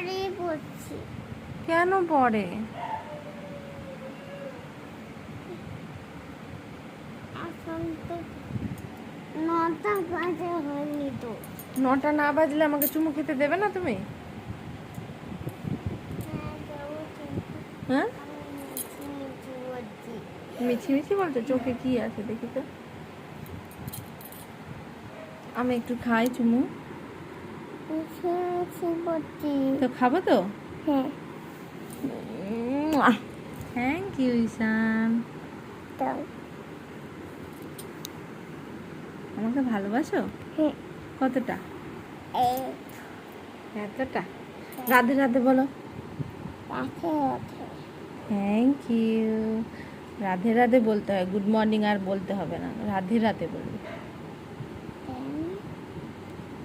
পরেই পড়ছি। কেন পড়ে? এখন তো নটা বাজে হয়নি তো। নটা না বাজলে আমাকে চুমু খেতে দেবে না তুমি? হ্যাঁ হ্যাঁ? মিছি মিছি বলছি? চোখে কি আছে দেখি তো। আমি একটু খাই চুমু। তো খাব তো? হ্যাঁ। থ্যাংক ইউ দাও। আমাকে ভালোবাসো? হ্যাঁ। কতটা? এতটা? রাধে রাধে বলো। থ্যাংক ইউ রাধে রাধে বলতে হয়। গুড মর্নিং আর বলতে হবে না। রাধে রাধে বলবে।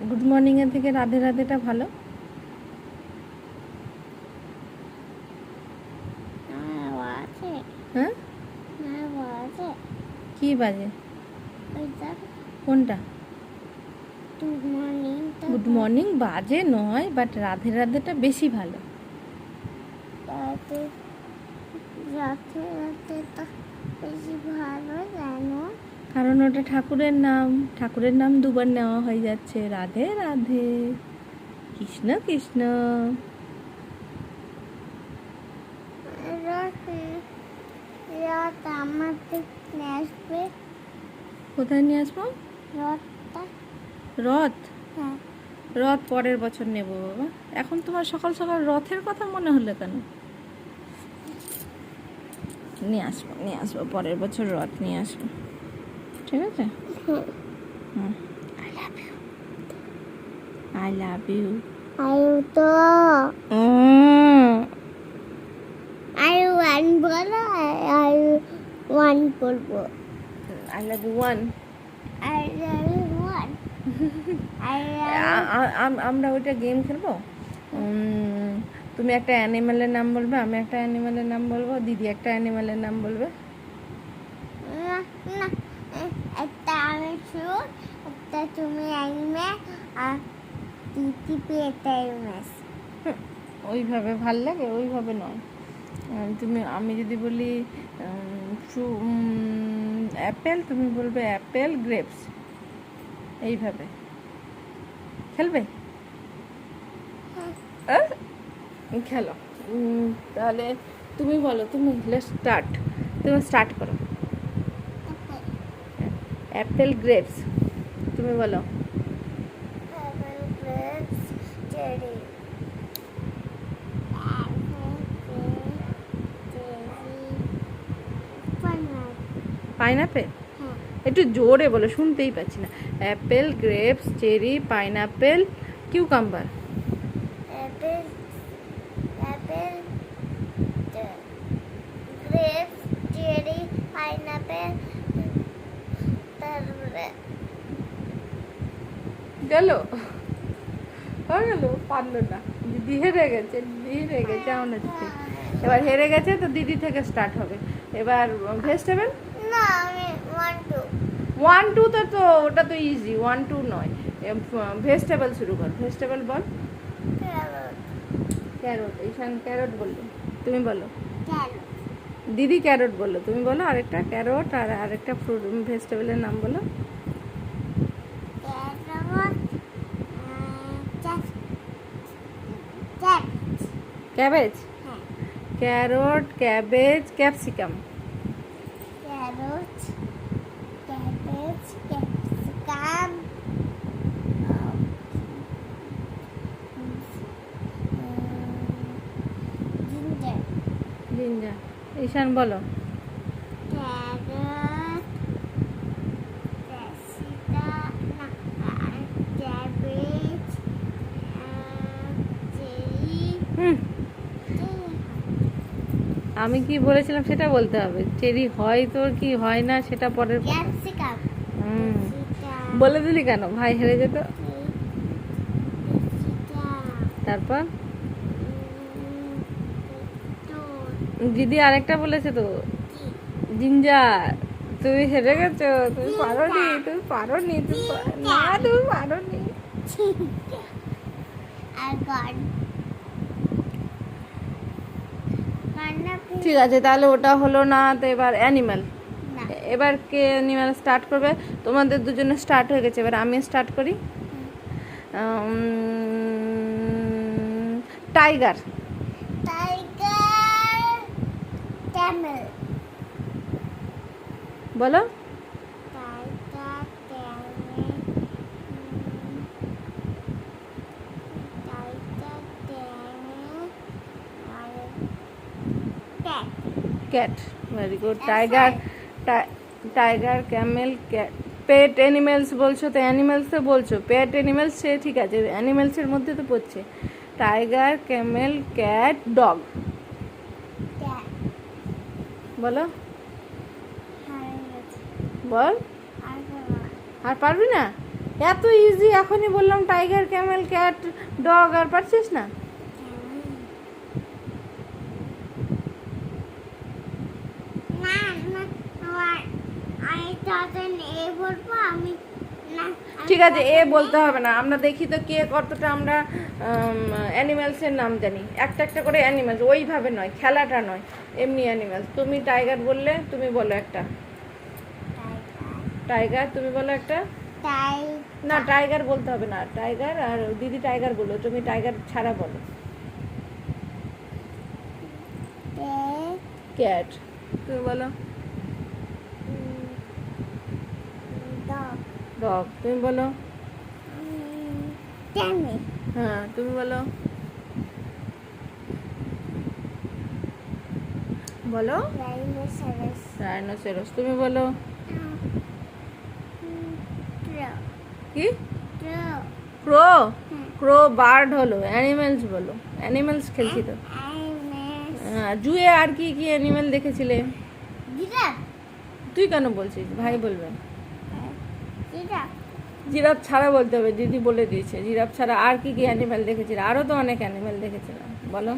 গুড মর্নিং এর থেকে রাধে রাধেটা ভালো। হ্যাঁ? কি বাজে? কোনটা? গুড মর্নিং গুড মর্নিং বাজে নয় বাট রাধে রাধেটা বেশি ভালো। রাতে রাতে বেশি ভালো জানো? কারণ ওটা ঠাকুরের নাম। ঠাকুরের নাম দুবার নেওয়া হয়ে যাচ্ছে। রাধে রাধে। কৃষ্ণ কৃষ্ণ। কোথায় নিয়ে আসব? রথ? হ্যাঁ। রথ পরের বছর নেব বাবা। এখন তোমার সকাল সকাল রথের কথা মনে হলো কেন? নিয়ে আসব নিয়ে আসব। পরের বছর রথ নিয়ে আসব। ঠিক আছে I love you I love you আয়ু তো আয়ু ওয়ান বলো আয়ু ওয়ান করব আই লাভ ইউ ওয়ান আয়ু ওয়ান আয়ু আমরা ওইটা গেম খেলব? তুমি একটা অ্যানিমেলের নাম বলবে আমি একটা অ্যানিমেলের নাম বলব দিদি একটা অ্যানিমেলের নাম বলবে? না। তুমি আইমে আর দিদি ওইভাবে ভালো লাগে ওইভাবে নয়। তুমি আমি যদি বলি অ্যাপেল তুমি বলবে অ্যাপেল গ্রেপস। এইভাবে। খেলবে? আহ? খেলো। তাহলে তুমি বলো তুমি স্টার্ট। তুমি স্টার্ট করো। Apple grapes. তুমি বলো। চেরি পাইনাপেল একটু জোরে বলো শুনতেই পাচ্ছি না। Apple grapes cherry pineapple cucumber apple, apple, grapes, গেল? হয়ে গেল? পারল না। দিদি হেরে গেছে দিদি হেরে গেছে আমার হচ্ছে? এবার হেরে গেছে তো দিদি থেকে স্টার্ট হবে। এবার ভেজিটেবল না আমি ওয়ান টু ওয়ান টু তো তো ওটা তো ইজি ওয়ান টু নয়। ভেজিটেবল শুরু কর। ভেজিটেবল বল? ক্যারট ঈশান ক্যারট বলল। তুমি বলো। দিদি ক্যারট বলল। তুমি বলো আরেকটা ক্যারট আর আরেকটা ফ্রুট ভেজিটেবলের নাম বলো। Cabbage carrot cabbage capsicum carrot cabbage capsicum ginger ginger Ishan বলো। ক্যারট ক্যাপসিকাম না ক্যাবেজ চেরি হুম আমি কি বলেছিলাম সেটা বলতে হবে। চেরি হয় তোর কি হয় না সেটা পরের হুম। বলে দিলি কেন? ভাই হেরে যেত। তারপর? দিদি আরেকটা বলেছে তো। জিঞ্জার তুমি হেরে গেছো। তুমি পারো নি তুমি পারো নি তুমি না তুমি পারো নি আর গড বান্না ঠিক আছে তাহলে ওটা হলো না তো এবার অ্যানিম্যাল এবার কে অ্যানিম্যাল স্টার্ট করবে? তোমাদের দুজনে স্টার্ট হয়ে গেছে এবার আমি স্টার্ট করি। টাইগার টাইগার ক্যামেল বলো টাইগার ক্যামেল টাইগার ক্যামেল আর cat cat very good tiger tiger camel cat pet animals বলছো তো অ্যানিমেলসে বলছো। পেট অ্যানিমেলস সে ঠিক আছে অ্যানিমেলসের মধ্যে তো পড়ছে। টাইগার ক্যামেল ক্যাট ডগ বলো। বল। আর পারবি না? এত ইজি এখনই বললাম টাইগার ক্যামেল ক্যাট ডগ আর পারছিস না না আমার আমি তখন এ বলব আমি না আমি ঠিক আছে এ বলতে হবে না। আমরা দেখি তো কে কতটা আমরা অ্যানিমেলসের নাম জানি। একটা একটা করে অ্যানিমেলস ওইভাবে নয় খেলাটা নয় এমনি অ্যানিমেলস তুমি টাইগার বললে তুমি বলো একটা। টাইগার তুমি বলো একটা? না টাইগার বলতে হবে না। টাইগার আর দিদি টাইগার বলো তুমি টাইগার ছাড়া বলো। ক্যাট তুমি বলো। ডগ তুমি বলো। হ্যাঁ তুমি বলো। বলো। রাইনোসরাস। তুমি বলো। কি? ক্রো। ক্রো? বার্ড হলো অ্যানিমেলস বলো। অ্যানিমেলস খেলছি তো হ্যাঁ, জুয়ে আর কি কি অ্যানিমেল দেখেছিলে? তুই কেন বলছিস? ভাই বলবে। জিরাফ ছাড়া বলতে হবে দিদি বলে দিয়েছে। জিরাফ ছাড়া আর কি কি অ্যানিমেল দেখেছিলে আরও তো অনেক অ্যানিমেল দেখেছিলাম। বলো।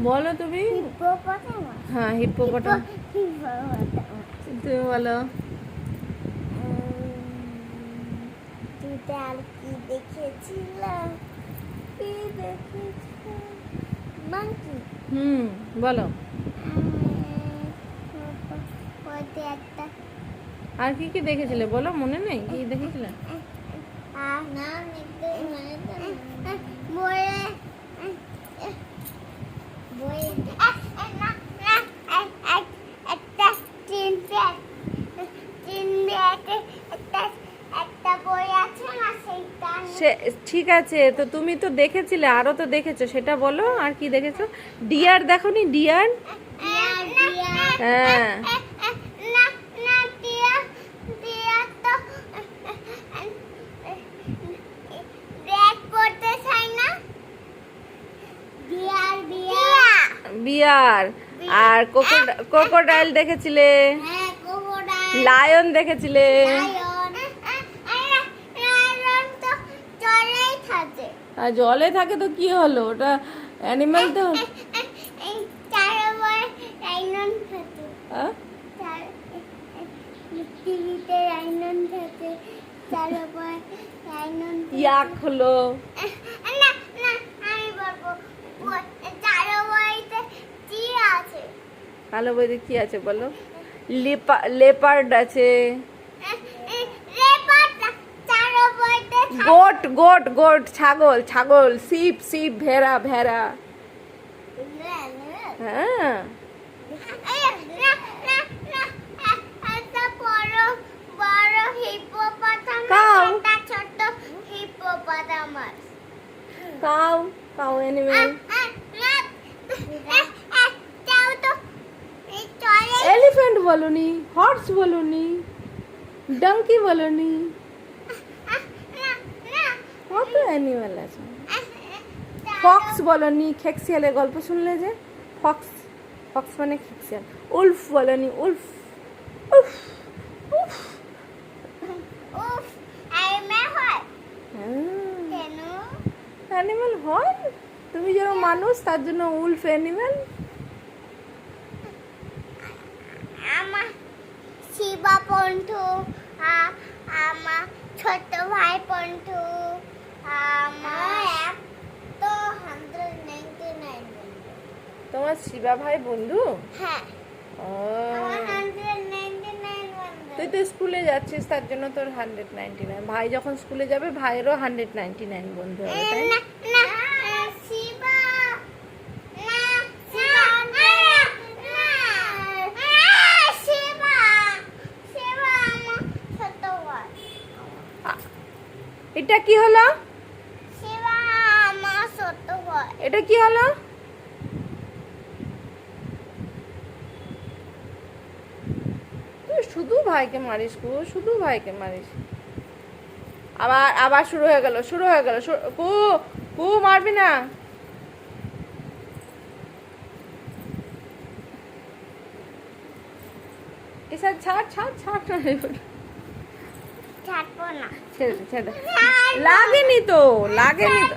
বলো তুমি। হ্যাঁ হিপোপটামাস তুমি বলো। আর কি দেখেছিলাম? কি দেখেছিলাম? হুম বলো। একটা। আর কি কি দেখেছিলে বলো মনে নেই? কি দেখেছিলে? আর ঠিক আছে তো তুমি তো দেখেছিলে আরও তো দেখেছ সেটা বলো আর কি দেখেছ? ডিয়ার দেখো নি ডিয়ার? হ্যাঁ না না দিয়া দিয়া তো ব্যাগ করতে চাই না বিয়ার বিয়ার। আর ক্রোকোডাইল দেখেছিলে? হ্যাঁ লায়ন দেখেছিলে? লায়ন। আর জলে থাকে তো কি হলো? ওটা অ্যানিমাল তো। ইয়াক হলো। না না আমি বলব চার বয়তে চিড় আছে কালো বইতে কি আছে বলো? লেপা, লেপার্ড আছে। গোট গোট গোট, ছাগল ছাগল, শিপ শিপ, ভেড়া ভেড়া। হ্যাঁ। কাউ। কাউ কাউ অ্যানিমেল একটাও তো এই চলে এলিফ্যান্ট বলনি হর্স বলনি ডাঙ্কি বলনি। কত অ্যানিমেল আছে। ফক্স বলনি খেক্সিয়ালের গল্প শুনলে যে? ফক্স ফক্স মানে খেক্সিয়াল উলফ বলনি উলফ উফ উফ উফ অ্যানিমেল হয়? তুমি যেন মানুষ তার জন্য উলফ অ্যানিমেল বন্ধু আমার ছোট ভাই বন্ধু নাইন তোমার শিবা ভাই বন্ধু? হ্যাঁ। ও। তুই তো স্কুলে যাচ্ছিস তার জন্য তোর হান্ড্রেড নাইনটি নাইন। ভাই যখন স্কুলে যাবে ভাইয়েরও হান্ড্রেড নাইনটি নাইন বন্ধু হবে তাই না এটা কি হলো? এটা কি হলো? তুই শুধু ভাইকে মারিস কু শুধু ভাইকে মারিস। আবার আবার শুরু হয়ে গেল শুরু হয়ে গেল কু কু মারবি না। এসব ছাড় ছাড় ছাড়। ছাড়বো না। ছেড়ে দে, ছেড়ে দে। লাগেনি তো লাগেনি তো।